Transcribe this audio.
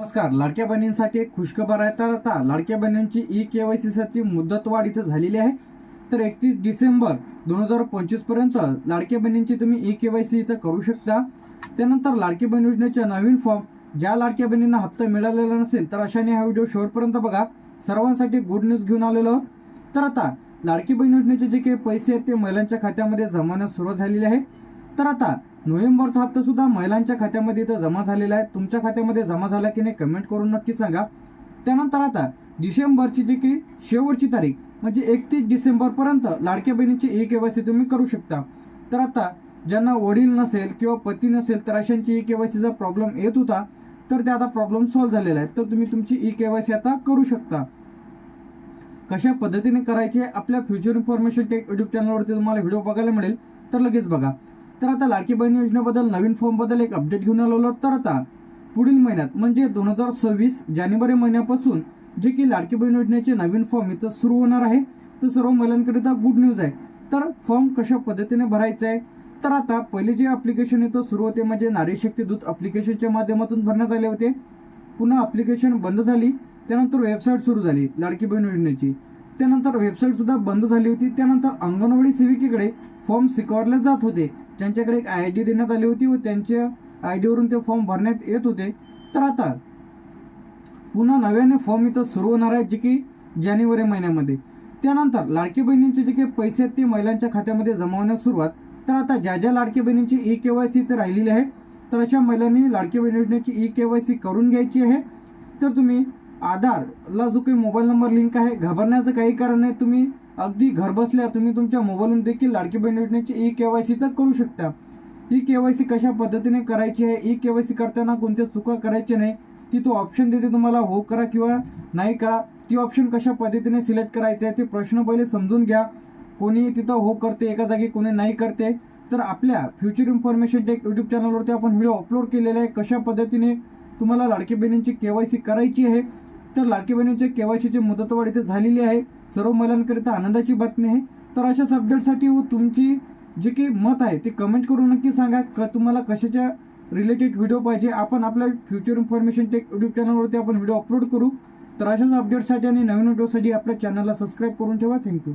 नमस्कार. लाडक्या बहिणींसाठी एक खुशखबर आहे. तर आता लाडक्या बहिणींची ई के वायसाठी मुदतवाढ इथं झालेली आहे. तर एकतीस डिसेंबर दोन हजार पंचवीसपर्यंत लाडक्या बहिणींची तुम्ही ई के वाय सी इथं करू शकता. त्यानंतर लाडकी बहीण योजनेच्या नवीन फॉर्म ज्या लाडक्या बहिणींना हप्ता मिळालेला नसेल तर अशाने हा व्हिडिओ शेवटपर्यंत बघा. सर्वांसाठी गुड न्यूज घेऊन आलेलो आहोत. तर आता लाडकी बहीण योजनेचे जे काही पैसे आहेत ते महिलांच्या खात्यामध्ये जमावण्यास सुरुवात झालेली आहे. तर आता नोव्हेंबरचा हप्ता सुद्धा महिलांच्या खात्यामध्ये इथं जमा झालेला आहे. तुमच्या खात्यामध्ये जमा झाला की नाही कमेंट करून नक्की सांगा. त्यानंतर आता डिसेंबरची जी की शेवटची तारीख म्हणजे एकतीस डिसेंबरपर्यंत लाडक्या बहिणीची ई के वाय सी तुम्ही करू शकता. तर आता ज्यांना वडील नसेल किंवा पती नसेल तर अशांची ई के वाय सीचा प्रॉब्लेम येत होता तर ते आता प्रॉब्लेम सॉल्व्ह झालेला आहे. तर तुम्ही तुमची ई के वाय सी आता करू शकता. कशा पद्धतीने करायचे आपल्या फ्युचर इन्फॉर्मेशन टेक यूट्यूब चॅनलवरती तुम्हाला व्हिडिओ बघायला मिळेल तर लगेच बघा. तर आता लाडकी बहीण योजनेबद्दल नवीन फॉर्मबद्दल एक अपडेट घेऊन आलो तर आता पुढील महिन्यात म्हणजे दोन हजार सव्वीस जानेवारी महिन्यापासून जे की लाडकी बहीण योजनेचे नवीन फॉर्म इथं सुरू होणार आहे तर सर्व महिलांकरिता गुड न्यूज आहे. तर फॉर्म कशा पद्धतीने भरायचा आहे? तर आता पहिले जे अप्लिकेशन इथं सुरू होते म्हणजे नारी शक्ती दूत अप्लिकेशनच्या माध्यमातून भरण्यात आले होते. पुन्हा अप्लिकेशन बंद झाली त्यानंतर वेबसाईट सुरू झाली लाडकी बहीण योजनेची. त्यानंतर वेबसाईटसुद्धा बंद झाली होती त्यानंतर अंगणवाडी सेविकेकडे फॉर्म स्वीकारले जात होते. त्यांच्याकडे एक आय डी देण्यात आली होती व त्यांच्या आय डीवरून ते फॉर्म भरण्यात येत होते. तर आता पुन्हा नव्याने फॉर्म इथं सुरू होणार आहे जे की जानेवारी महिन्यामध्ये. त्यानंतर लाडकी बहिणींचे जे काही पैसे आहेत ते महिलांच्या खात्यामध्ये जमावण्यास सुरुवात. तर आता ज्या ज्या लाडकी बहिणींची ई के वाय सी इथं राहिलेली आहे तर अशा महिलांनी लाडकी बहीण योजनेची ई के वाय सी करून घ्यायची आहे. तर तुम्ही आधारला जो काही मोबाईल नंबर लिंक आहे घाबरण्याचं काही कारण नाही. तुम्ही अगदी घरबसल्या तुम्ही तुमच्या मोबाईलवरून देखील लाडकी बहीण योजनेची ई के वाय सी तर करू शकता. ई के वाय सी कशा पद्धतीने करायची आहे? ई के वाय सी करताना कोणत्या चुका करायच्या नाही? ती तो ऑप्शन देते तुम्हाला. हो करा किंवा नाही करा. ती ऑप्शन कशा पद्धतीने सिलेक्ट करायचं आहे ते प्रश्न पहिले समजून घ्या. कोणी तिथं हो करते एका जागी कोणी नाही करते. तर आपल्या फ्युचर इन्फॉर्मेशन टेक यूट्यूब चॅनलवरती आपण व्हिडिओ अपलोड केलेला आहे. कशा पद्धतीने तुम्हाला लाडकी बहिणींची के वाय सी करायची आहे? तर लाडकी बहिणींच्या केवायसीची मुदतवाढ इथे झालेली आहे. सर्व महिलांकरिता आनंदाची बातमी आहे. तर अशाच अपडेटसाठी व तुमची जे काही मत आहे ते कमेंट करून नक्की सांगा. का तुम्हाला कशाच्या रिलेटेड व्हिडिओ पाहिजे? आपण आपल्या फ्युचर इन्फॉर्मेशन टेक यूट्यूब चॅनलवरती आपण व्हिडिओ अपलोड करू. तर अशाच अपडेटसाठी आणि नवीन व्हिडिओसाठी आपल्या चॅनलला सबस्क्राईब करून ठेवा. थँक्यू